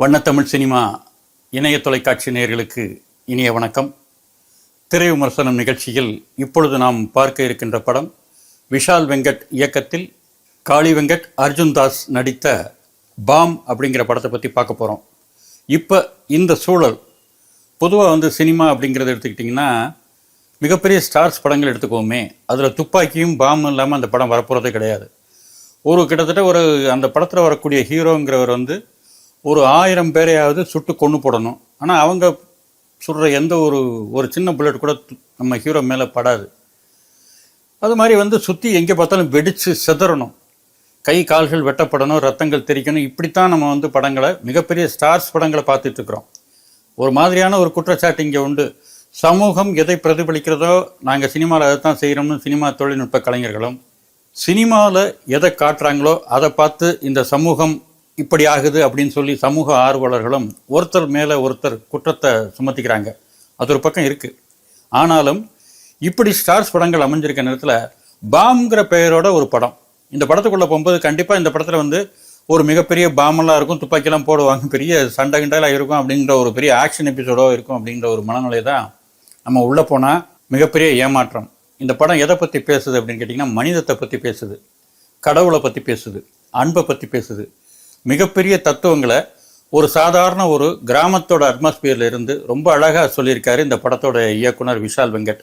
வண்ணத்தமிழ் cinema இணைய தொலைக்காட்சி நேயர்களுக்கு இனிய வணக்கம். திரை விமர்சனம் நிகழ்ச்சியில் இப்பொழுது நாம் பார்க்க இருக்கின்ற படம் விஷால் வெங்கட் இயக்கத்தில் காளி வெங்கட் அர்ஜுன் தாஸ் நடித்த பாம் அப்படிங்கிற படத்தை பற்றி பார்க்க போகிறோம் இப்போ இந்த சூழல் பொதுவாக வந்து சினிமா அப்படிங்கிறத எடுத்துக்கிட்டிங்கன்னா மிகப்பெரிய ஸ்டார்ஸ் படங்கள் எடுத்துக்கோமே அதில் துப்பாக்கியும் பாம்பும் இல்லாமல் அந்த படம் வரப்போகிறதே கிடையாது. ஒரு கிட்டத்தட்ட ஒரு அந்த படத்தில் வரக்கூடிய ஹீரோங்கிறவர் வந்து ஒரு ஆயிரம் பேரையாவது சுட்டு கொன்று போடணும். ஆனால் அவங்க சுடுற எந்த ஒரு ஒரு சின்ன புல்லட் கூட நம்ம ஹீரோ மேலே படாது. அது மாதிரி வந்து சுற்றி எங்கே பார்த்தாலும் வெடித்து சிதறணும். கை கால்கள் வெட்டப்படணும் ரத்தங்கள் தெறிக்கணும். இப்படித்தான் நம்ம வந்து படங்களை மிகப்பெரிய ஸ்டார்ஸ் படங்களை பார்த்துட்ருக்குறோம் ஒரு மாதிரியான ஒரு குற்றச்சாட்டு இங்கே உண்டு. சமூகம் எதை பிரதிபலிக்கிறதோ நாங்கள் சினிமாவில் அதை தான் செய்கிறோம்னு சினிமா தொழில்நுட்ப கலைஞர்களும் சினிமாவில் எதை காட்டுறாங்களோ அதை பார்த்து இந்த சமூகம் இப்படி ஆகுது அப்படின்னு சொல்லி சமூக ஆர்வலர்களும் ஒருத்தர் மேலே ஒருத்தர் குற்றத்தை சுமத்திக்கிறாங்க. அது ஒரு பக்கம் இருக்குது ஆனாலும் இப்படி ஸ்டார்ஸ் படங்கள் அமைஞ்சிருக்க நேரத்தில் பாம்ங்கிற பெயரோட ஒரு படம். இந்த படத்துக்குள்ளே போகும்போது கண்டிப்பாக இந்த படத்தில் வந்து ஒரு மிகப்பெரிய பாமெல்லாம் இருக்கும் துப்பாக்கிலாம் போடுவாங்க. பெரிய சண்டை கிண்டலாக இருக்கும் அப்படிங்கிற ஒரு பெரிய ஆக்ஷன் எபிசோடோ இருக்கும் அப்படிங்கிற ஒரு மனநிலை தான் நம்ம உள்ளே போனால் மிகப்பெரிய ஏமாற்றம். இந்த படம் எதை பற்றி பேசுது அப்படின்னு கேட்டிங்கன்னா மனிதத்தை பற்றி பேசுது கடவுளை பற்றி பேசுது அன்பை பற்றி பேசுது. மிகப்பெரிய தத்துவங்களை ஒரு சாதாரண ஒரு கிராமத்தோட அட்மாஸ்பியர்ல இருந்து ரொம்ப அழகாக சொல்லியிருக்காரு இந்த படத்தோட இயக்குனர் விஷால் வெங்கட்.